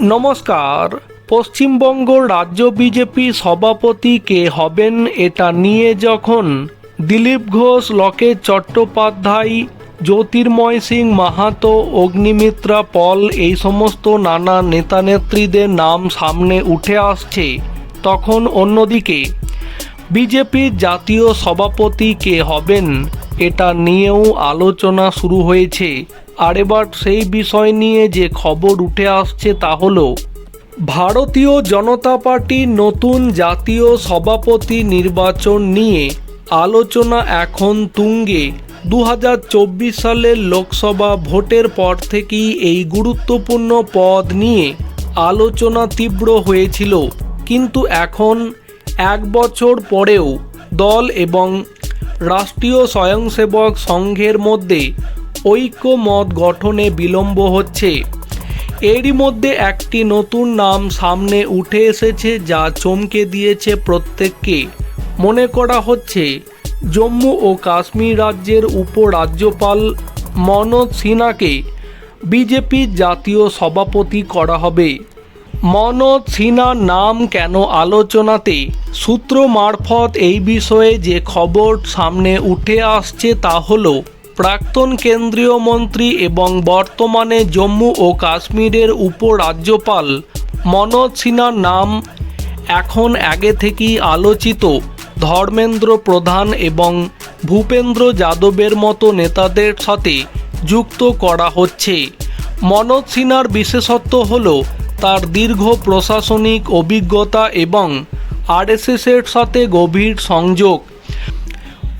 নমস্কার। পশ্চিমবঙ্গ রাজ্য বিজেপি সভাপতি কে হবেন এটা নিয়ে যখন দিলীপ ঘোষ, লকেট চট্টোপাধ্যায়, জ্যোতির্ময় সিং মাহাতো, অগ্নিমিত্রা পল এই সমস্ত নানা নেতানেত্রীদের নাম সামনে উঠে আসছে, তখন অন্যদিকে বিজেপির জাতীয় সভাপতি কে হবেন এটা নিয়েও আলোচনা শুরু হয়েছে। আর এবার সেই বিষয় নিয়ে যে খবর উঠে আসছে তা হলো, ভারতীয় জনতা পার্টির নতুন জাতীয় সভাপতি নির্বাচন নিয়ে আলোচনা এখন তুঙ্গে। দু হাজার চব্বিশ সালের লোকসভা ভোটের পর থেকেই এই গুরুত্বপূর্ণ পদ নিয়ে আলোচনা তীব্র হয়েছিল। কিন্তু এখন এক বছর পরেও দল এবং রাষ্ট্রীয় স্বয়ংসেবক সংঘের মধ্যে ঐক্যমত গঠনে বিলম্ব হচ্ছে। এরই মধ্যে একটি নতুন নাম সামনে উঠে এসেছে যা চমকে দিয়েছে প্রত্যেককে। মনে করা হচ্ছে, জম্মু ও কাশ্মীর রাজ্যের উপরাজ্যপাল মনোজ সিনহাকে বিজেপির জাতীয় সভাপতি করা হবে। মনোজ সিনহার নাম কেন আলোচনাতে? সূত্র মারফত এই বিষয়ে যে খবর সামনে উঠে আসছে তা হলো, প্রাক্তন কেন্দ্রীয় মন্ত্রী এবং বর্তমানে জম্মু ও কাশ্মীরের উপরাজ্যপাল মনোজ সিনহার নাম এখন আগে থেকেই আলোচিত। ধর্মেন্দ্র প্রধান এবং ভূপেন্দ্র যাদবের মতো নেতাদের সাথে যুক্ত করা হচ্ছে। মনোজ সিনহার বিশেষত্ব হল তার দীর্ঘ প্রশাসনিক অভিজ্ঞতা এবং আরএসএসের সাথে গভীর সংযোগ।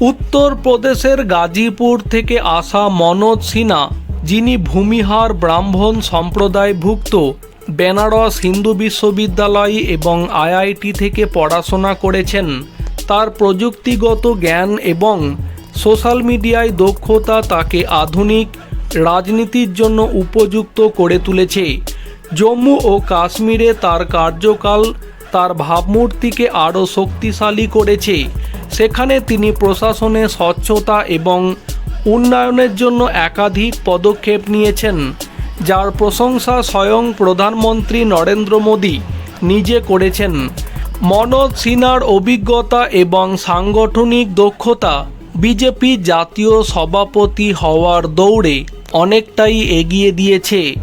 উত্তরপ্রদেশের গাজীপুর থেকে আসা মনোজ সিনহা, যিনি ভূমিহার ব্রাহ্মণ সম্প্রদায়ভুক্ত, বেনারস হিন্দু বিশ্ববিদ্যালয় এবং আইআইটি থেকে পড়াশোনা করেছেন। তার প্রযুক্তিগত জ্ঞান এবং সোশ্যাল মিডিয়ায় দক্ষতা তাকে আধুনিক রাজনীতির জন্য উপযুক্ত করে তুলেছে। জম্মু ও কাশ্মীরে তার কার্যকাল, তার ভাবমূর্তিকে আরও শক্তিশালী করেছে। সেখানে তিনি প্রশাসনে স্বচ্ছতা এবং উন্নয়নের জন্য একাধিক পদক্ষেপ নিয়েছেন, যার প্রশংসা স্বয়ং প্রধানমন্ত্রী নরেন্দ্র মোদী নিজে করেছেন। মনোজ সিনহার অভিজ্ঞতা এবং সাংগঠনিক দক্ষতা বিজেপি জাতীয় সভাপতি হওয়ার দৌড়ে অনেকটাই এগিয়ে দিয়েছে।